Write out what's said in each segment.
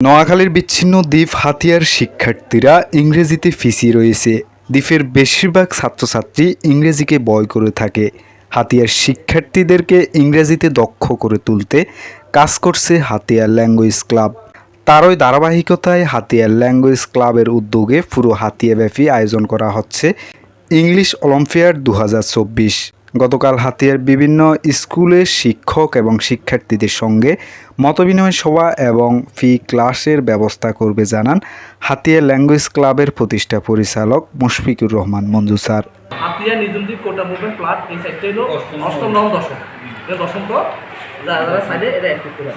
নোয়াখালীর বিচ্ছিন্ন দ্বীপ হাতিয়ার শিক্ষার্থীরা ইংরেজিতে ফিসি রয়েছে। দ্বীপের বেশিরভাগ ছাত্রছাত্রী ইংরেজিকে বয় করে থাকে। হাতিয়ার শিক্ষার্থীদেরকে ইংরেজিতে দক্ষ করে তুলতে কাজ করছে হাতিয়ার ল্যাঙ্গুয়েজ ক্লাব। তারই ধারাবাহিকতায় হাতিয়ার ল্যাঙ্গুয়েজ ক্লাবের উদ্যোগে পুরো হাতিয়াব্যাপী আয়োজন করা হচ্ছে ইংলিশ অলিম্পিয়াড দু গতকাল হাতিয়ার বিভিন্ন স্কুলের শিক্ষক এবং শিক্ষার্থীদের সঙ্গে মতবিনিময় সভা এবং ফি ক্লাসের ব্যবস্থা করবে জানান হাতিয়া ল্যাঙ্গুয়েজ ক্লাবের প্রতিষ্ঠা পরিচালক Mushfiqur Rahman Manju sir. Hatiya Nijhum Dwip quota movement প্লাট এই সাইডটা হলো অষ্টম নবম দশম। দশম তো যারা যারা সাইডে এটা একটু করে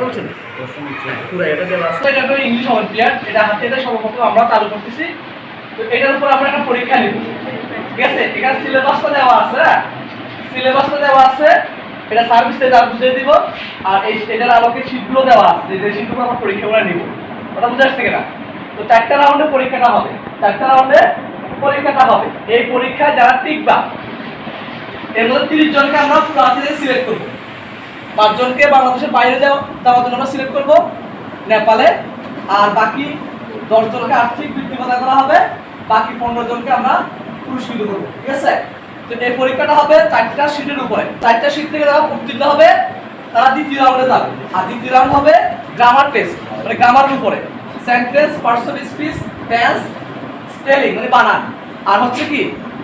বুঝছেন পুরো এটা দেওয়া আছে এটা তো ইংলিশ অলিম্পিয়াড এটা হাতে এটা সর্বপ্রথম আমরা চালু করতেছি। তো এটার উপর আমরা একটা পরীক্ষা নিব। ঠিক আছে? এখানে আছে হ্যাঁ? আছে, এটা সার্ভিসে যা বুঝিয়ে দিব, আর এই এটার দেওয়া আছে আমরা ওটা বুঝে তো এই যারা এর মধ্যে তিরিশ জনকে আমরা সিলেক্ট করব। পাঁচজনকে বাংলাদেশের বাইরে যাওয়া যাওয়ার জন্য সিলেক্ট করব, নেপালে, আর বাকি দশ জনকে আর্থিক বৃত্তি প্রদান করা হবে, বাকি পনেরো জনকে আমরা পুরস্কৃত করব ঠিক আছে? তো এই পরীক্ষাটা হবে চারটা উপরে। থেকে হবে, তারা দ্বিতীয় রাউন্ডে যাবে। দ্বিতীয় রাউন্ড হবে গ্রামার টেস্ট মানে উপরে। মানে বানান। আর হচ্ছে কি?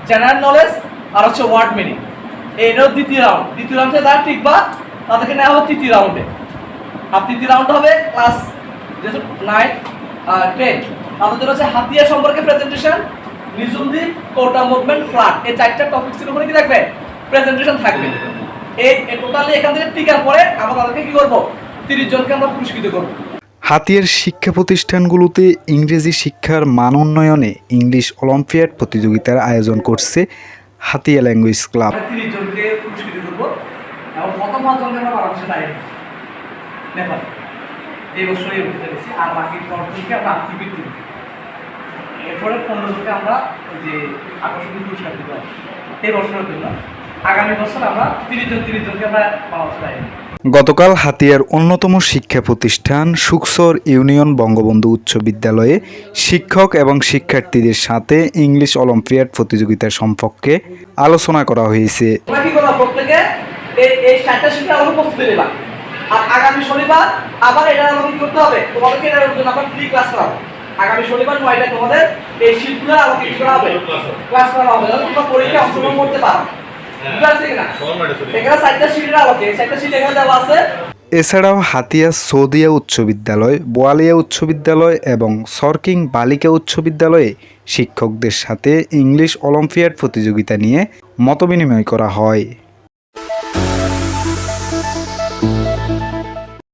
জেনারেল নলেজ আর হচ্ছে ওয়ার্ড দ্বিতীয় রাউন্ড দ্বিতীয় রাউন্ডে তাদেরকে নেওয়া তৃতীয় রাউন্ডে রাউন্ড হবে ক্লাস নাইন টেন হচ্ছে হাতিয়া সম্পর্কে প্রেজেন্টেশন কোটা মুভমেন্ট এই চারটা টপিক্সের উপরে কি থাকবে? প্রেজেন্টেশন থাকবে। এই টোটালি এখান থেকে টিকার পরে আমরা তাদেরকে কি করব? তিরিশ জনকে আমরা পুরস্কৃত করব। হাতিয়ার শিক্ষা প্রতিষ্ঠানগুলোতে ইংরেজি শিক্ষার মান উন্নয়নে ইংলিশ অলিম্পিয়াড প্রতিযোগিতার আয়োজন করছে হাতিয়া ল্যাঙ্গুয়েজ ক্লাব। তিরিশ জনকে পুরস্কৃত করব। এবং প্রথম পাঁচজনকে আমরা বাংলাদেশে নেপাল। এই বছর উঠতে পেরেছি আর বাকি দশজনকে আমরা আর্থিক। এরপরে পনেরো জনকে আমরা যে আকর্ষণীয় পুরস্কার দিব এই বছরের জন্য। আগামী বছর আমরা তিরিশ জন তিরিশ জনকে আমরা বাইরে নিই। গতকাল হাতিয়ার অন্যতম শিক্ষা প্রতিষ্ঠান সুকসর ইউনিয়ন বঙ্গবন্ধু উচ্চ বিদ্যালয়ে শিক্ষক এবং শিক্ষার্থীদের সাথে ইংলিশ অলিম্পিয়াড প্রতিযোগিতা সম্পর্কে আলোচনা করা হয়েছে। আর আগামী শনিবার আবার এটা আমাকে করতে হবে? তোমাদেরকে এটার জন্য আবার ফ্রি ক্লাস করাবো। আগামী শনিবার নয়টায় তোমাদের এই শীটগুলো আমাকে করা হবে। ক্লাস করা হবে। তোমরা পরীক্ষা অংশগ্রহণ করতে পারো। আছে। এছাড়াও হাতিয়া সৌদিয়া উচ্চ বিদ্যালয় বোয়ালিয়া উচ্চ বিদ্যালয় এবং সরকিং বালিকা উচ্চ বিদ্যালয়ে শিক্ষকদের সাথে ইংলিশ অলিম্পিয়াড প্রতিযোগিতা নিয়ে মতবিনিময় করা হয়।